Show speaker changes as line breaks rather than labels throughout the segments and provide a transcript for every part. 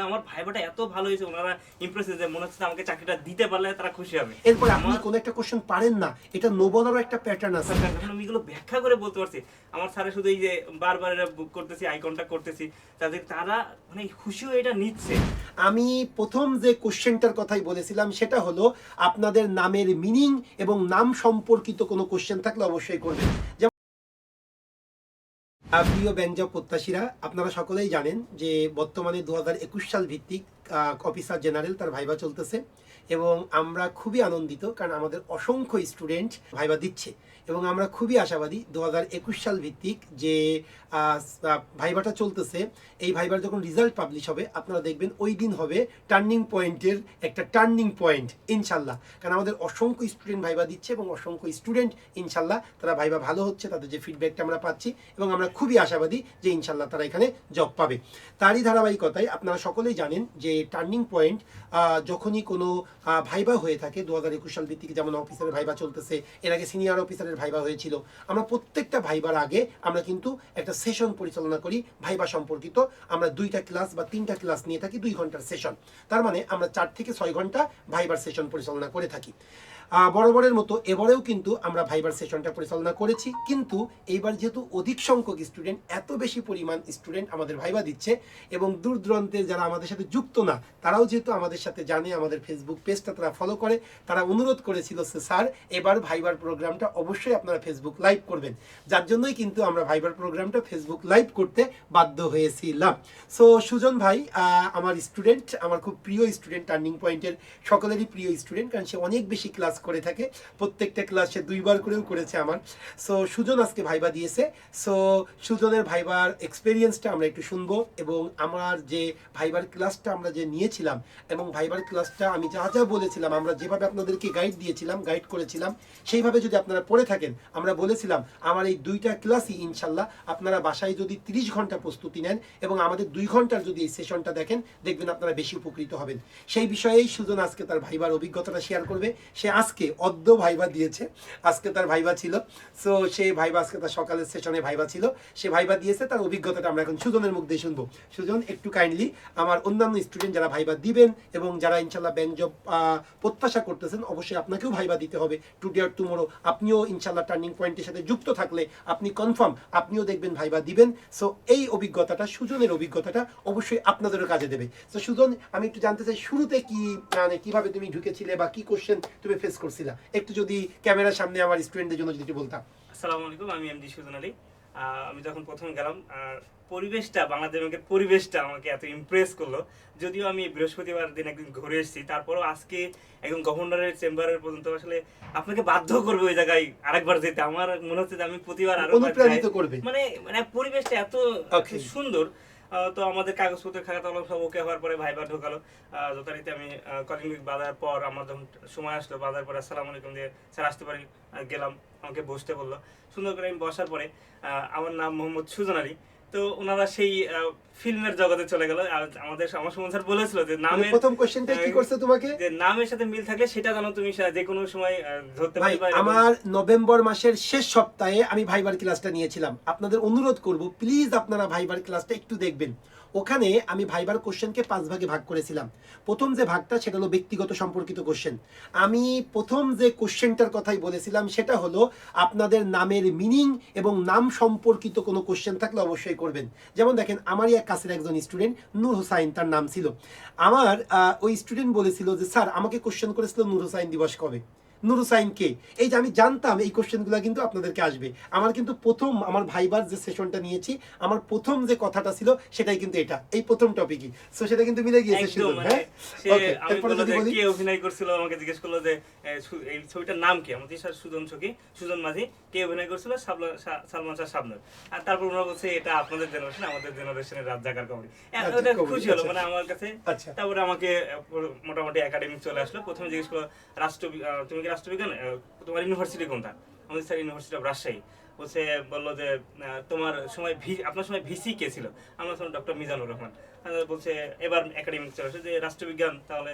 মানে আমার ভাইবাটা এত ভালো হয়েছে ওনারা ইমপ্রেস যে মনে হচ্ছে আমাকে চাকরিটা দিতে পারলে তারা খুশি হবে।
এরপর আপনি কোনো একটা কোশ্চেন পারেন না এটা নো বলারও একটা প্যাটার্ন আছে।
আমি এগুলো ব্যাখ্যা করে বলতে পারছি। আমার স্যারের শুধু এই যে বারবার এটা বুক করতেছি আই কন্টাক্ট করতেছি তাদের তারা মানে খুশি হয়ে এটা নিচ্ছে।
আমি প্রথম যে কোশ্চেনটার কথাই বলেছিলাম সেটা হলো আপনাদের নামের মিনিং এবং নাম সম্পর্কিত কোনো কোশ্চেন থাকলে অবশ্যই করবেন। যেমন প্রিয় ব্যঞ্জক প্রত্যাশীরা, আপনারা সকলেই জানেন যে বর্তমানে দু হাজার একুশ সাল ভিত্তিক অফিসার জেনারেল তার ভাইবা চলতেছে। এবং আমরা খুবই আনন্দিত কারণ আমাদের অসংখ্য স্টুডেন্ট ভাইবা দিচ্ছে। এবং আমরা খুবই আশাবাদী দু হাজার একুশ সাল ভিত্তিক যে ভাইবাটা চলতেছে, এই ভাইবার যখন রেজাল্ট পাবলিশ হবে, আপনারা দেখবেন ওই দিন হবে টার্নিং পয়েন্টের একটা টার্নিং পয়েন্ট ইনশাল্লাহ। কারণ আমাদের অসংখ্য স্টুডেন্ট ভাইবা দিচ্ছে এবং অসংখ্য স্টুডেন্ট ইনশাল্লাহ তারা ভাইবা ভালো হচ্ছে, তাদের যে ফিডব্যাকটা আমরা পাচ্ছি এবং আমরা খুবই আশাবাদী যে ইনশাল্লাহ তারা এখানে জব পাবে। তারই ধারাবাহিকতায় আপনারা সকলেই জানেন যে টার্নিং পয়েন্ট যখনই কোনো ভাইবা হয়ে থাকে। দু হাজার একুশ সাল ভিত্তিক যেমন অফিসারের ভাইবা চলতেছে, এর আগে সিনিয়র অফিসারের ভাইবা হয়েছিল। আমরা প্রত্যেকটা ভাইবার আগে আমরা কিন্তু একটা সেশন পরিচালনা করি, ভাইবা সম্পর্কিত। আমরা দুইটা ক্লাস বা তিনটা ক্লাস নিয়ে থাকি দুই ঘণ্টার সেশন তার মানে আমরা চার থেকে ছয় ঘণ্টা ভাইবার সেশন পরিচালনা করে থাকি। বরাবরের মতো এবারেও কিন্তু আমরা ভাইবার সেশনটা পরিচালনা করেছি। কিন্তু এইবার যেহেতু অধিক সংখ্যক স্টুডেন্ট এত বেশি পরিমাণ স্টুডেন্ট আমাদের ভাইবা দিচ্ছে এবং দূর দূরান্তের যারা আমাদের সাথে যুক্ত না, তারাও যেহেতু আমাদের সাথে জানে, আমাদের ফেসবুক পেজটা তারা ফলো করে, তারা অনুরোধ করেছিল স্যার, এবার ভাইবার প্রোগ্রামটা অবশ্যই আপনারা ফেসবুক লাইভ করবেন। যার জন্যই কিন্তু আমরা ভাইবার প্রোগ্রামটা ফেসবুক লাইভ করতে বাধ্য হয়েছিলাম। সো সুজন ভাই আমার স্টুডেন্ট আমার খুব প্রিয় স্টুডেন্ট টার্নিং পয়েন্টের সকলেরই প্রিয় স্টুডেন্ট কারণ সে অনেক বেশি ক্লাস করে থাকে। প্রত্যেকটা ক্লাস দুইবার করেও করেছে আমার। সো সুজন আজকে ভাইবা দিয়েছে। সো সুজনের ভাইবার এক্সপিরিয়েন্সটা আমরা একটু শুনব এবং আমার যে ভাইবার ক্লাসটা আমরা যে নিয়েছিলাম এবং ভাইবার ক্লাসটা আমি যা যা বলেছিলাম, আমরা যেভাবে আপনাদেরকে গাইড দিয়েছিলাম গাইড করেছিলাম, সেইভাবে যদি আপনারা পড়ে থাকেন, আমরা বলেছিলাম, আমার এই দুইটা ক্লাসই ইনশাল্লাহ আপনারা বাসায় যদি তিরিশ ঘণ্টা প্রস্তুতি নেন এবং আমাদের দুই ঘণ্টার যদি এই সেশনটা দেখেন, দেখবেন আপনারা বেশি উপকৃত হবেন। সেই বিষয়েই সুজন আজকে তার ভাইবার অভিজ্ঞতাটা শেয়ার করবে। সে আজকে অদ্য ভাইবা দিয়েছে। আজকে তার ভাইবা ছিল। সো সেই ভাইবা আজকে তার সকালের সেশনে ভাইবা ছিল। সে ভাইবা দিয়েছে, তার অভিজ্ঞতাটা আমরা এখন সুজনের মুখ দিয়ে শুনব। সুজন, একটু কাইন্ডলি আমার অন্যান্য স্টুডেন্ট যারা ভাইবা দিবেন এবং যারা ইনশাল্লাহ ব্যাংজব প্রত্যাশা করতেছেন, অবশ্যই আপনাকেও ভাইবা দিতে হবে। টুডে আর টুমোরো আপনিও ইনশাল্লাহ টার্নিং পয়েন্টের সাথে যুক্ত থাকলে আপনি কনফার্ম আপনিও দেখবেন ভাইবা দিবেন। সো এই অভিজ্ঞতাটা, সুজনের অভিজ্ঞতাটা অবশ্যই আপনাদেরও কাজে দেবে। তো সুজন, আমি একটু জানতে চাই, শুরুতে কি মানে কীভাবে তুমি ঢুকেছিলে বা কি কোশ্চেন তুমি ফেস করছিলা একটু যদি ক্যামেরার সামনে আমার স্টুডেন্টদের জন্য যদি একটু বলতাম।
আসসালামু আলাইকুম আমি এমডি সুজন আলী। আমি যখন প্রথম গেলাম আর পরিবেশটা বাংলাদেশ ব্যাংকের পরিবেশটা আমাকে এত ইমপ্রেস করল। যদিও আমি বৃহস্পতিবার দিন একদিন ঘুরে এসেছি তারপরেও আজকে একদম গভর্নরের চেম্বারের পর্যন্ত আসলে আপনাকে বাধ্য করবে ওই জায়গায় আরেকবার যেতে। আমার মনে হচ্ছে যে আমি প্রতিবার
আরও
মানে মানে পরিবেশটা এত সুন্দর। তো আমাদের কাগজপত্র খাতা তলব সব ওকে হওয়ার পরে ভাইবার ঢোকালো। যথারীতি আমি কলিং উইক বাজার পর আমার যখন সময় আসলো, বাজার পরে আসসালাম আলাইকুম দিয়ে স্যার আসতে পারি গেলাম, আমাকে বসতে বলল। সুন্দর করে আমি বসার পরে আমার নাম মোহাম্মদ সুজন আলী। তো ওনারা সেই ফিল্মের জগতে চলে গেল। আমাদের আমার সুমন স্যার বলেছিল যে
মানে
নামের
প্রথম কোশ্চেনটা কি করছে তোমাকে?
যে নামের সাথে মিল থাকলে সেটা জানো তুমি যে কোনো সময় ধরতে
ভাই
পারি
আমার নভেম্বর মাসের শেষ সপ্তাহে আমি ভাইবার ক্লাসটা নিয়েছিলাম। আপনাদের অনুরোধ করব প্লিজ আপনারা ভাইবার ক্লাসটা একটু দেখবেন। ওখানে আমি ভাইবার কোশ্চেনকে পাঁচ ভাগে ভাগ করেছিলাম। প্রথম যে ভাগটা সেটা হলো ব্যক্তিগত সম্পর্কিত কোশ্চেন। আমি প্রথম যে কোশ্চেনটার কথাই বলেছিলাম সেটা হলো আপনাদের নামের মিনিং এবং নাম সম্পর্কিত কোনো কোশ্চেন থাকলে অবশ্যই করবেন। যেমন দেখেন, আমারই এক কাছের একজন স্টুডেন্ট, নূর হোসাইন, তার নাম ছিল। আমার ওই স্টুডেন্ট বলেছিল যে, স্যার, আমাকে কোশ্চেন করেছিল নূর হোসাইন দিবস কবে? নুরুসাইন কে এই যে আমি জানতাম এই কোশ্চেনগুলো কিন্তু আপনাদেরকে আসবে। আমার কিন্তু প্রথম আমার ভাইবার যে সেশনটা নিয়েছি আমার প্রথম যে কথাটা ছিল সেটাই কিন্তু এটা। এই প্রথম টপিকই সো সেটা কিন্তু মিলে গিয়েছে
একদম মানে
হ্যাঁ?
আমি
যদি বলি
কে অভিনয় করছিল আমাকে জিজ্ঞেস করল যে এই ছবিটার নাম কি? আমাদের স্যার সুজন ছকি সুজন মাঝি কে অভিনয় করছিল? সালমান শাহ শাবনুর আর তারপর ওনারা বলছে এটা আপনাদের জেনারেশন আমাদের জেনারেশনের রাত জাগার কমেডি ওটা খুশি হলো
আচ্ছা।
মানে আমার কাছে
আচ্ছা।
তারপরে আমাকে মোটামুটি একাডেমি চলে আসলো। প্রথমে জিজ্ঞেস করল রাষ্ট্র তুমি রাষ্ট্রবিজ্ঞান তোমার ইউনিভার্সিটি কোনটা? আমাদের স্যার ইউনিভার্সিটি অফ রাজশাহী বলছে, বলল যে তোমার সময় ভি, আপনার সময় ভিসি কে ছিল? আমার সময় ডক্টর মিজানুর রহমান। বলছে, এবার একাডেমিক চলে যে, রাষ্ট্রবিজ্ঞান, তাহলে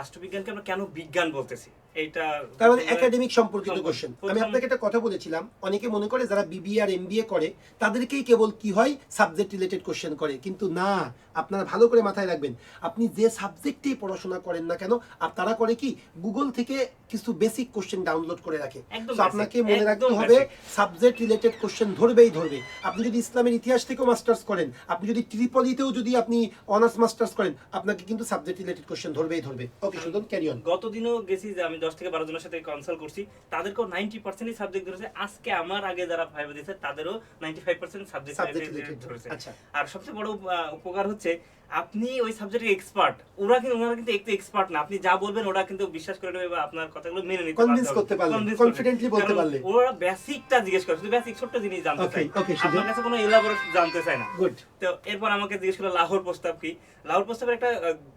রাষ্ট্রবিজ্ঞানকে আমরা কেন বিজ্ঞান বলতেছি? এইটা
তার মানে একাডেমিক সম্পর্কিত কোশ্চেন আমি আপনাকে একটা কথা বলেছিলাম অনেকে মনে করে যারা বিবিএ আর এমবিএ করে তাদেরকেই কেবল কি হয়? সাবজেক্ট রিলেটেড কোশ্চেন করে। কিন্তু না আপনারা ভালো করে মাথায় রাখবেন আপনি যে সাবজেক্টেই পড়াশোনা করেন না কেন আর তারা করে কি? গুগল থেকে কিছু বেসিক কোশ্চেন ডাউনলোড করে রাখে। তো আপনাকে মনে রাখতে হবে সাবজেক্ট রিলেটেড কোশ্চেন ধরবেই ধরবে। আপনি যদি ইসলামের ইতিহাস থেকেও মাস্টার্স করেন আপনি যদি ট্রিপলিতেও যদি আপনি অনার্স মাস্টার্স করেন আপনাকে কিন্তু সাবজেক্ট রিলেটেড কোশ্চেন ধরবেই ধরবে। ওকে সুন্দর ক্যারি অন
গতদিনও গেছি যে আমি দশ থেকে বারো জনের সাথে কনসাল্ট করছি তাদেরকেও নাইনটি পার্সেন্টই সাবজেক্ট ধরেছে। আজকে আমার আগে যারা ভাইবা দিয়েছে তাদেরও ninety five percent subject
subject
ধরেছে।
আচ্ছা।
আর সবচেয়ে বড় উপকার হচ্ছে আপনি ওই সাবজেক্টের এক্সপার্ট ওরা কিন্তু ওনারা কিন্তু একটু এক্সপার্ট না। আপনি যা বলবেন ওরা কিন্তু বিশ্বাস করে নেবে বা আপনার কথাগুলো মেনে নিতে বাধ্য
করতে
করবে।
confidently বলতে পারলে।
ওরা বেসিকটা জিজ্ঞেস করে শুধু বেসিক ছোট্ট জিনিস জানতে চায়। আপনার কাছে কোনো এলাবোরেট জানতে চায় না।
গুড
তো এরপর আমাকে জিজ্ঞেস করল লাহোর প্রস্তাব কি? লাহোর প্রস্তাবের একটা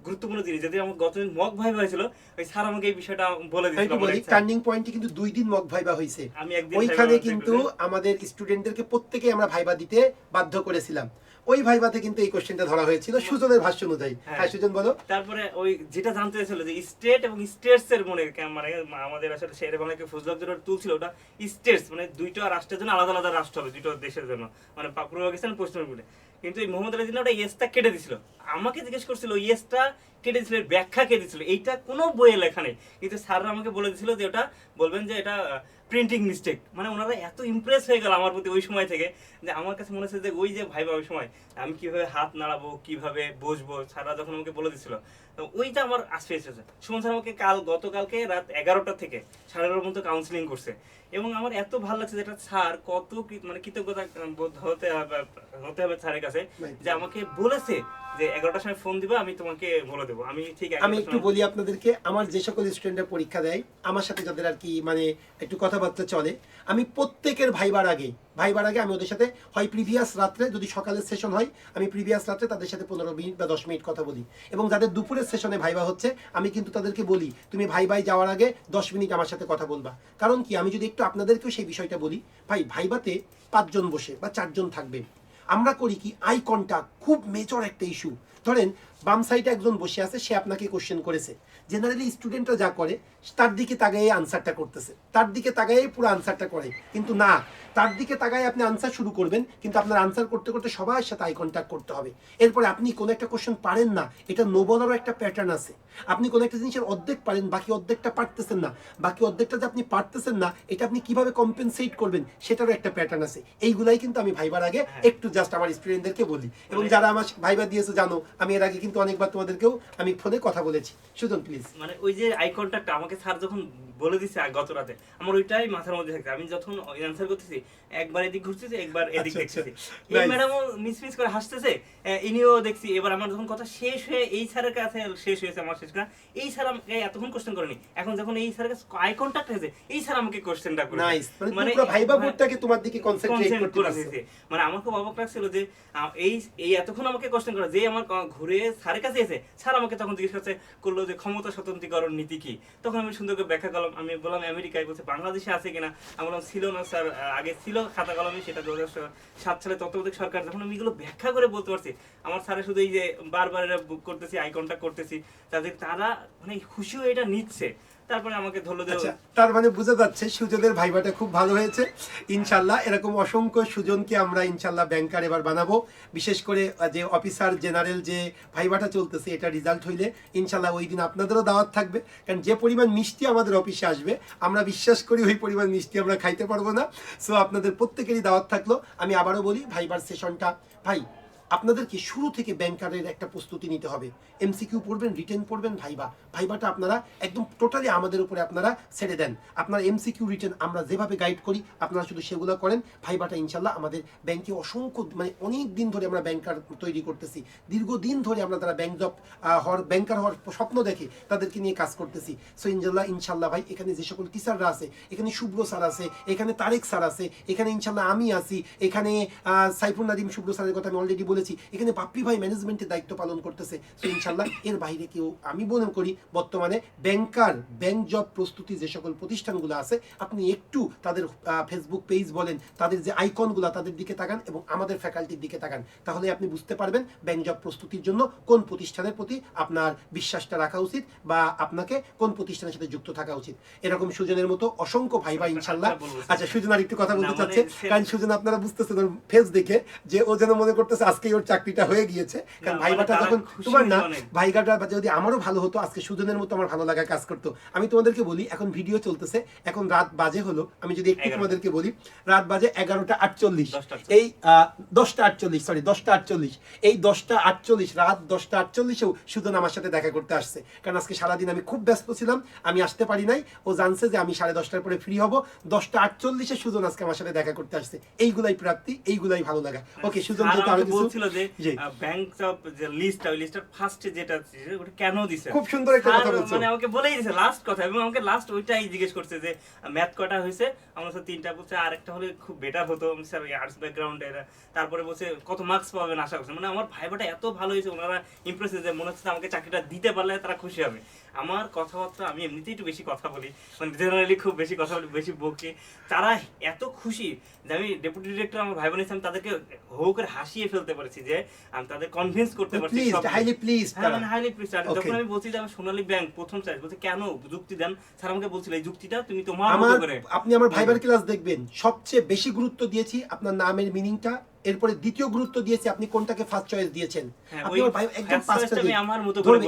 গুরুত্বপূর্ণ জিনিস যদি আমার গতদিন মক ভাই হয়েছিল ওই স্যার আমাকে এই বিষয়টা বলে
আমি
দিয়েছিল আমার
বলি টার্নিং পয়েন্টে কিন্তু দুই দিন মক ভাইবা হয়েছে
আমি একদিন
ওইখানে
ভাইবা
কিন্তু। আমাদের স্টুডেন্টদেরকে প্রত্যেকে আমরা ভাইবা দিতে বাধ্য করেছিলাম। ওই ভাইবাতে কিন্তু এই কোশ্চেনটা ধরা হয়েছিল সুজনের ভাষ্য অনুযায়ী।
হ্যাঁ।
হ্যাঁ সুজন বলো।
তারপরে ওই যেটা জানতে চাইছিল যে স্টেট এবং স্টেটস এর মনে মানে আমাদের আসলে শেরে বাংলাকে ফজলাক যেটা তুলছিল ওটা স্টেটস মানে দুইটা রাষ্ট্রের জন্য আলাদা আলাদা রাষ্ট্র হবে দুটো দেশের জন্য। মানে পূর্ব পাকিস্তান পশ্চিম পাকিস্তান। কিন্তু এই মোহাম্মদ আলী জিন্নাহ ওটা ইয়েসটা কেটে দিছিল। আমাকে জিজ্ঞেস করছিল ইয়েসটা কেটে দিছিল ব্যাখ্যা কে দিছিল? এইটা কোনো বইয়ে লেখা নেই। কিন্তু স্যাররা আমাকে বলে দিছিল যে ওটা বলবেন যে এটা প্রিন্টিং মিস্টেক মানে ওনারা এত ইমপ্রেস হয়ে গেল আমার প্রতি ওই সময় থেকে যে আমার কাছে মনে হচ্ছে যে ওই যে ভাইবা ওই সময়, আমি কীভাবে হাত নাড়াবো, কীভাবে বসবো, সারা যখন আমাকে বলে দিছিল। ওইটা আমার আসতে এসেছে সুমন স্যার আমাকে কাল, গতকালকে রাত এগারোটা থেকে সাড়ে এগারোর মধ্যে কাউন্সিলিং করছে। এবং আমার এত ভালো লাগছে যেটা স্যার কত মানে কৃতজ্ঞতা বোধ হতে হবে হতে হবে স্যারের কাছে যে আমাকে বলেছে যে এগারোটার সময় ফোন দিবে আমি তোমাকে বলে দেবো। আমি ঠিক
আমি একটু বলি আপনাদেরকে আমার যে সকল স্টুডেন্টরা পরীক্ষা দেয় আমার সাথে যাদের আর কি মানে একটু কথাবার্তা চলে আমি প্রত্যেকের ভাইবার আগে ভাইবার আগে আমি ওদের সাথে হয় প্রিভিয়াস রাত্রে যদি সকালের সেশন হয়, আমি প্রিভিয়াস রাত্রে তাদের সাথে পনেরো মিনিট বা দশ মিনিট কথা বলি। এবং যাদের দুপুরের সেশনে ভাইবা হচ্ছে, আমি কিন্তু তাদেরকে বলি, তুমি ভাই ভাই যাওয়ার আগে দশ মিনিট আমার সাথে কথা বলবা। কারণ কি, আমি যদি একটু আপনাদেরকেও সেই বিষয়টা বলি, ভাই, ভাইবাতে পাঁচজন বসে বা চারজন থাকবে আমরা করি কি আই কন্টাক্ট খুব মেজর একটা ইস্যু ধরেন বাম সাইডে একজন বসে আছে সে আপনাকে কোশ্চেন করেছে। জেনারেলি স্টুডেন্টরা যা করে তার দিকে তাকাই আনসারটা করতেছে। তার দিকে তাকাই পুরো আনসারটা করে। কিন্তু না তার দিকে তাকাই আপনি আনসার শুরু করবেন কিন্তু আপনার আনসার করতে করতে সবার সাথে আই কন্ট্যাক্ট করতে হবে। এরপরে আপনি কোনো একটা কোশ্চেন পারেন না এটা নো বলারও একটা প্যাটার্ন আছে। আপনি কোনো একটা জিনিসের অর্ধেক পারেন বাকি অর্ধেকটা পারতেছেন না। বাকি অর্ধেকটা যে আপনি পারতেছেন না এটা আপনি কীভাবে কম্পেনসেট করবেন সেটারও একটা প্যাটার্ন আছে। এইগুলাই কিন্তু আমি ভাইবার আগে
হ্যাঁ।
একটু জাস্ট আমার স্টুডেন্টদেরকে বলি। এবং যারা আমার ভাইবা দিয়েছে জানো আমি এর আগে কিন্তু অনেকবার তোমাদেরকেও আমি ফোনে কথা বলেছি। সুজন প্লিজ
মানে ওই যে আই কন্ট্যাক্ট আমাকে স্যার যখন বলে দিছে গত রাতে আমার ওইটাই মাথার মধ্যে থাকে আমি যখন অ্যান্সার করতেছি একবার এদিক ঘুরতেছি একবার এদিক
আচ্ছা, আচ্ছা।
দেখতেছি। এই. ম্যাডামও মিস মিস করে হাসতেছে ইনিও দেখছি। এবার আমার যখন কথা শেষ হয়ে এই স্যারের কাছে শেষ হয়েছে আমার শেষ করা এই স্যার আমাকে এতক্ষণ কোশ্চেন করেনি। এখন যখন এই স্যারের কাছে আই কন্টাক্ট হয়েছে এই স্যার আমাকে কোশ্চেনটা করে
নাইস মানে পুরো ভাইবা বোর্ডটাকে তোমার দিকে কনসেন্ট্রেট করতে।
মানে আমার খুব অবাক লাগছিল যে এই এই এতক্ষণ আমাকে কোশ্চেন করে, যে আমার ঘুরে স্যারের কাছে এসে স্যার আমাকে তখন জিজ্ঞেস করছে, করল যে ক্ষমতা স্বতন্ত্রীকরণ নীতি কি? তখন আমি সুন্দর করে ব্যাখ্যা করলাম, আমি বললাম, আমেরিকায় বলছে বাংলাদেশে আছে কিনা? আমি বললাম, ছিল না স্যার আগে ছিল খাতা কলমে, সেটা দু সাত সালে তত্ত্বাবধায়ক সরকার, যখন আমি এগুলো ব্যাখ্যা করে বলতে পারছি, আমার স্যারের শুধু এই যে বারবার বুক করতেছি আই কন্ট্যাক্ট করতেছি, তাদের, তারা মানে খুশি হয়ে এটা নিচ্ছে। তারপরে আমাকে ধরলো
আচ্ছা তার মানে বোঝা যাচ্ছে সুজনের ভাইবাটা খুব ভালো হয়েছে। ইনশাল্লাহ এরকম অসংখ্য সুজনকে আমরা ইনশাল্লাহ ব্যাংকার এবার বানাবো। বিশেষ করে যে অফিসার জেনারেল যে ভাইবাটা চলতেছে এটা রেজাল্ট হইলে ইনশাল্লাহ ওই দিন আপনাদেরও দাওয়াত থাকবে। কারণ যে পরিমাণ মিষ্টি আমাদের অফিসে আসবে আমরা বিশ্বাস করি ওই পরিমাণ মিষ্টি আমরা খাইতে পারব না। সো আপনাদের প্রত্যেকেরই দাওয়াত থাকল। আমি আবারও বলি ভাইবার সেশনটা ভাই আপনাদেরকে শুরু থেকে ব্যাংকারের একটা প্রস্তুতি নিতে হবে? এমসিকিউ পড়বেন রিটেন পড়বেন, ভাইবা। ভাইবাটা আপনারা একদম টোটালি আমাদের উপরে আপনারা ছেড়ে দেন। আপনার এমসিকিউ রিটেন আমরা যেভাবে গাইড করি, আপনারা শুধু সেগুলো করেন। ভাইবাটা ইনশাল্লাহ আমাদের ব্যাংকে অসংখ্য মানে অনেক দিন ধরে আমরা ব্যাংকার তৈরি করতেছি। দীর্ঘদিন ধরে আমরা তারা ব্যাংক জব হওয়ার ব্যাংকার হওয়ার স্বপ্ন দেখে তাদেরকে নিয়ে কাজ করতেছি। সো ইনশাল্লাহ ইনশাল্লাহ ভাই, এখানে যে সকল টিচাররা আছে, এখানে শুভ্র স্যার আছে, এখানে তারেক স্যার আছে, এখানে ইনশাল্লাহ আমি আছি, এখানে সাইফুল নাদিম শুভ্র স্যারের কথা আমি অলরেডি বলেছি এখানে বাপ্পি ভাই ম্যানেজমেন্টের দায়িত্ব পালন করতেছে। তো ইনশাল্লাহ এর বাইরে কেউ আমি মনে করি বর্তমানে ব্যাংকার ব্যাংক জব প্রস্তুতি যে সকল প্রতিষ্ঠানগুলো আছে আপনি একটু তাদের ফেসবুক পেজ বলেন তাদের যে আইকনগুলো তাদের দিকে তাকান এবং আমাদের ফ্যাকাল্টির দিকে তাকান। তাহলে আপনি বুঝতে পারবেন ব্যাংক জব প্রস্তুতির জন্য কোন প্রতিষ্ঠানের প্রতি আপনার বিশ্বাসটা রাখা উচিত বা আপনাকে কোন প্রতিষ্ঠানের সাথে যুক্ত থাকা উচিত। এরকম সুজনের মতো অসংখ্য ভাইবা ইনশাল্লাহ।
আচ্ছা,
আচ্ছা সুজন আর একটু কথা বলতে
মানে
চাচ্ছে। কারণ সুজন আপনারা বুঝতেছেন ফেস দেখে যে ও যেন মনে করতেছে আজকে ওর চাকরিটা হয়ে গিয়েছে। কারণ
না,
ভাইবাটা
মানে
যখন তোমার না ভাইগাটা যদি আমারও ভালো হতো আজকে সুজনের মতো আমার ভালো লাগা কাজ করতো। আমি তোমাদেরকে বলি এখন ভিডিও চলতেছে এখন রাত বাজে হলো। আমি যদি একটু তোমাদেরকে বলি রাত বাজে এগারোটা আটচল্লিশ। এই দশটা আটচল্লিশ সরি দশটা আটচল্লিশ। এই দশটা আটচল্লিশ রাত দশটা আটচল্লিশেও সুজন আমার সাথে দেখা করতে আসছে। কারণ আজকে সারাদিন আমি খুব ব্যস্ত ছিলাম আমি আসতে পারি নাই। ও জানছে যে আমি সাড়ে দশটার পরে ফ্রি হব। দশটা আটচল্লিশে সুজন আজকে আমার সাথে দেখা করতে আসছে। এইগুলাই প্রাপ্তি এইগুলাই ভালো লাগা। ওকে সুজন যেহেতু
আরও
কিছু
বলছিল যে ব্যাংক জব যে লিস্টটা ওই ফার্স্টে যেটা ওটা কেন দিছে?
খুব সুন্দর একটা কথা বলছো।
মানে আমাকে বলেই দিছে লাস্ট কথা এবং আমাকে লাস্ট ওইটাই জিজ্ঞেস করছে যে ম্যাথ কটা হয়েছে? আমার স্যার তিনটা বলছে আর একটা হলে খুব বেটার হতো। স্যার আর্টস ব্যাকগ্রাউন্ডে তারপরে বলছে কত মার্কস পাবেন আশা করছেন মানে আমার ভাইবাটা এত ভালো হয়েছে ওনারা ইমপ্রেস যে মনে হচ্ছে আমাকে চাকরিটা দিতে পারলে তারা খুশি হবে। আমার কথাবার্তা আমি এমনিতেই একটু বেশি কথা বলি। মানে জেনারেলি খুব বেশি কথা বলি বেশি বকি। তারা এত খুশি যে আমি ডেপুটি ডিরেক্টর আমার ভাই বোন আমি তাদেরকে হো করে হাসিয়ে ফেলতে পারছি যে আমি তাদের কনভিন্স করতে পারছি
হাইলি প্লিজ
হ্যাঁ মানে হাইলি প্রিসার
Okay.
যখন আমি বলছি যে আমি সোনালী ব্যাংক প্রথম চাই বলছে কেন যুক্তি দেন? স্যার আমাকে বলছিল এই যুক্তিটা তুমি তোমার মতো করে
আপনি আমার ভাইবার ক্লাস দেখবেন। সবচেয়ে বেশি গুরুত্ব দিয়েছি আপনার নামের মিনিংটা এরপরে দ্বিতীয় গুরুত্ব দিয়েছি আপনি কোনটাকে ফার্স্ট চয়েস দিয়েছেন?
হ্যাঁ,
আপনি আমার ভাই একদম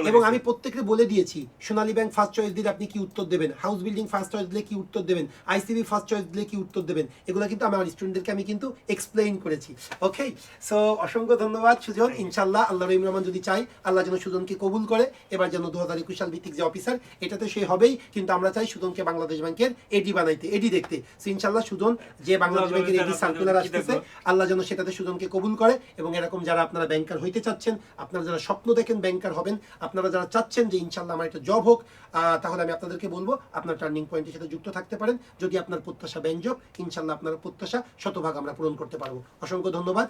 এবং আমি প্রত্যেককে বলে দিয়েছি সোনালী ব্যাংক ফার্স্ট চয়েস দিলে আপনি কি উত্তর দেবেন? হাউস বিল্ডিং ফার্স্ট চয়েস দিলে কি উত্তর দেবেন? আইসিবি ফার্স্ট চয়েস দিলে কি উত্তর দেবেন? এগুলো কিন্তু আমার স্টুডেন্টদেরকে আমি কিন্তু এক্সপ্লেইন করেছি। ওকে সো অসংখ্য ধন্যবাদ সুজন। ইনশাল্লাহ আল্লাহ রহিম রহমান যদি চাই আল্লাহ যেন সুজনকে কবুল করে। এবার যেন দু হাজার একুশ সাল ভিত্তিক যে অফিসার এটাতে সে হবেই। কিন্তু আমরা চাই সুজনকে বাংলাদেশ ব্যাংকের এডি বানাইতে এডি দেখতে। সো ইনশাল্লাহ সুজন যে বাংলাদেশ ব্যাংকের এডি সার্কুলার আসতেছে আল্লাহ যেন সেটাতে সুজনকে কবুল করে এবং এরকম যারা আপনারা ব্যাংকার হইতে চাচ্ছেন, আপনারা যারা স্বপ্ন দেখেন ব্যাংকার হবেন, আপনারা যারা চাচ্ছেন যে ইনশাল্লাহ আমার একটা জব হোক তাহলে আমি আপনাদেরকে বলব, আপনার টার্নিং পয়েন্টের সাথে যুক্ত থাকতে পারেন। যদি আপনার প্রত্যাশা ব্যাংক জব ইনশাল্লাহ আপনার প্রত্যাশা শতভাগ আমরা পূরণ করতে পারব। অসংখ্য ধন্যবাদ।